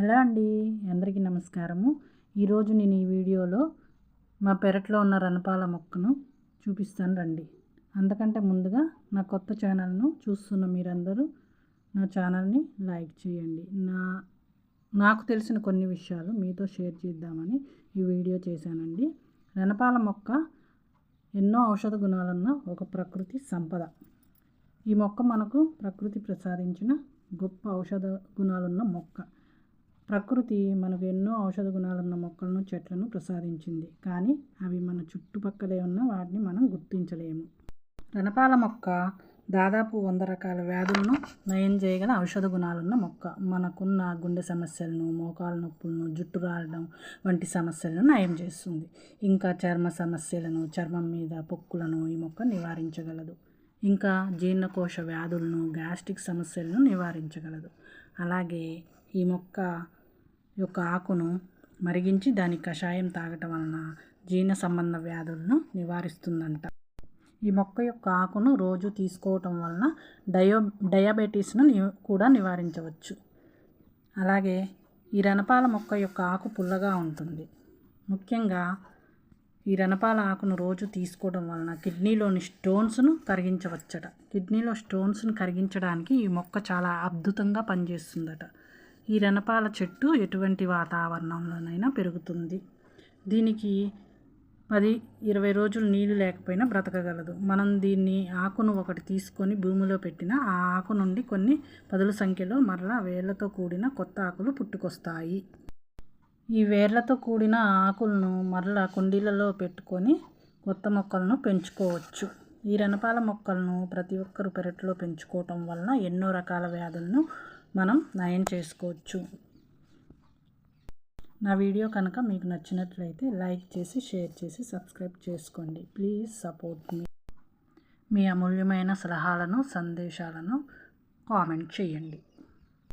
Hello అండి అందరికీ నమస్కారము. ఈరోజు నేను ఈ వీడియోలో మా పెరట్లో ఉన్న రణపాల మొక్కను చూపిస్తాను రండి. అంతకంటే ముందుగా నా కొత్త ఛానల్ను చూస్తున్న మీరందరూ నా ఛానల్ని లైక్ చేయండి. నా నాకు తెలిసిన కొన్ని విషయాలు మీతో షేర్ చేద్దామని ఈ వీడియో చేశానండి. రణపాల మొక్క ఎన్నో ఔషధ గుణాలున్న ఒక ప్రకృతి సంపద. ఈ మొక్క మనకు ప్రకృతి ప్రసాదించిన గొప్ప ఔషధ గుణాలున్న మొక్క. ప్రకృతి మనకు ఎన్నో ఔషధ గుణాలున్న మొక్కలను చెట్లను ప్రసాదించింది. కానీ అవి మన చుట్టుపక్కలే ఉన్న వాటిని మనం గుర్తించలేము. రణపాల మొక్క దాదాపు వంద రకాల వ్యాధులను నయం చేయగల ఔషధ గుణాలున్న మొక్క. మనకున్న గుండె సమస్యలను మోకాల నొప్పులను జుట్టు రాలడం వంటి సమస్యలను నయం చేస్తుంది. ఇంకా చర్మ సమస్యలను చర్మం మీద పొక్కులను ఈ మొక్క నివారించగలదు. ఇంకా జీర్ణకోశ వ్యాధులను గ్యాస్ట్రిక్ సమస్యలను నివారించగలదు. అలాగే ఈ మొక్క యొక్క ఆకును మరిగించి దాని కషాయం తాగటం వలన జీర్ణ సంబంధ వ్యాధులను నివారిస్తుందంట. ఈ మొక్క యొక్క ఆకును రోజు తీసుకోవటం వలన డయో డయాబెటీస్ను కూడా నివారించవచ్చు. అలాగే ఈ రణపాల మొక్క యొక్క ఆకు పుల్లగా ఉంటుంది. ముఖ్యంగా ఈ రణపాల ఆకును రోజు తీసుకోవడం వలన కిడ్నీలోని స్టోన్స్ను కరిగించవచ్చట. కిడ్నీలో స్టోన్స్ను కరిగించడానికి ఈ మొక్క చాలా అద్భుతంగా పనిచేస్తుందట. ఈ రణపాల చెట్టు ఎటువంటి వాతావరణంలోనైనా పెరుగుతుంది. దీనికి పది ఇరవై రోజులు నీళ్ళు లేకపోయినా బ్రతకగలదు. మనం దీన్ని ఆకును ఒకటి తీసుకొని భూమిలో పెట్టిన ఆ ఆకు నుండి కొన్ని పదుల సంఖ్యలో మరలా వేళ్ళతో కూడిన కొత్త ఆకులు పుట్టుకొస్తాయి. ఈ వేర్లతో కూడిన ఆకులను మరలా కుండీలలో పెట్టుకొని కొత్త మొక్కలను పెంచుకోవచ్చు. ఈ రణపాల మొక్కలను ప్రతి ఒక్కరు పెరట్లో పెంచుకోవటం వలన ఎన్నో రకాల వ్యాధులను మనం నయం చేసుకోవచ్చు. నా వీడియో కనుక మీకు నచ్చినట్లయితే లైక్ చేసి షేర్ చేసి సబ్స్క్రైబ్ చేసుకోండి. ప్లీజ్ సపోర్ట్ మీ. మీ అమూల్యమైన సలహాలను సందేశాలను కామెంట్ చేయండి.